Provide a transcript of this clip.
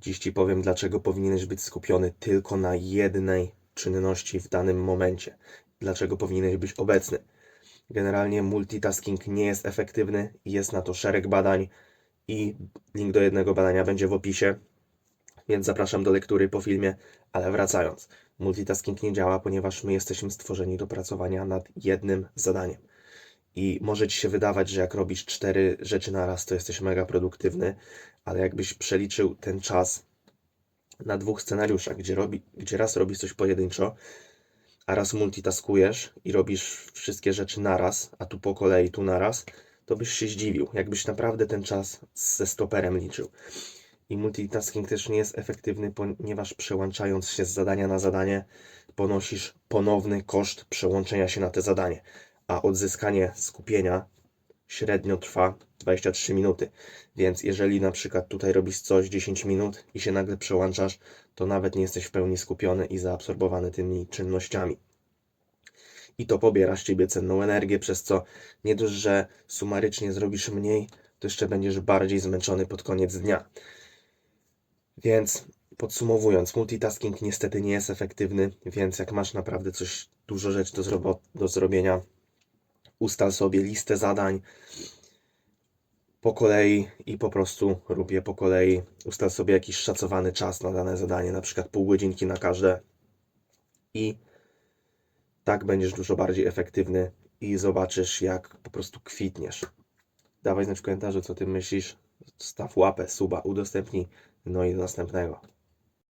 Dziś Ci powiem, dlaczego powinieneś być skupiony tylko na jednej czynności w danym momencie. Dlaczego powinieneś być obecny. Generalnie multitasking nie jest efektywny, jest na to szereg badań i link do jednego badania będzie w opisie, więc zapraszam do lektury po filmie. Ale wracając, multitasking nie działa, ponieważ my jesteśmy stworzeni do pracowania nad jednym zadaniem. I może ci się wydawać, że jak robisz cztery rzeczy na raz, to jesteś mega produktywny, ale jakbyś przeliczył ten czas na dwóch scenariuszach, gdzie, robi, gdzie raz robisz coś pojedynczo, a raz multitaskujesz i robisz wszystkie rzeczy naraz, a tu po kolei, tu naraz, to byś się zdziwił, jakbyś naprawdę ten czas ze stoperem liczył. I multitasking też nie jest efektywny, ponieważ przełączając się z zadania na zadanie, ponosisz ponowny koszt przełączenia się na te zadanie, a odzyskanie skupienia średnio trwa 23 minuty. Więc jeżeli na przykład tutaj robisz coś 10 minut i się nagle przełączasz, to nawet nie jesteś w pełni skupiony i zaabsorbowany tymi czynnościami. I to pobiera z ciebie cenną energię, przez co nie dość, że sumarycznie zrobisz mniej, to jeszcze będziesz bardziej zmęczony pod koniec dnia. Więc podsumowując, multitasking niestety nie jest efektywny, więc jak masz naprawdę coś, dużo rzeczy do, do zrobienia, ustal sobie listę zadań po kolei i po prostu rób je po kolei. Ustal sobie jakiś szacowany czas na dane zadanie, na przykład pół godzinki na każde i tak będziesz dużo bardziej efektywny i zobaczysz, jak po prostu kwitniesz. Dawaj znać w komentarzu, co ty myślisz. Staw łapę, suba, udostępnij. No i do następnego.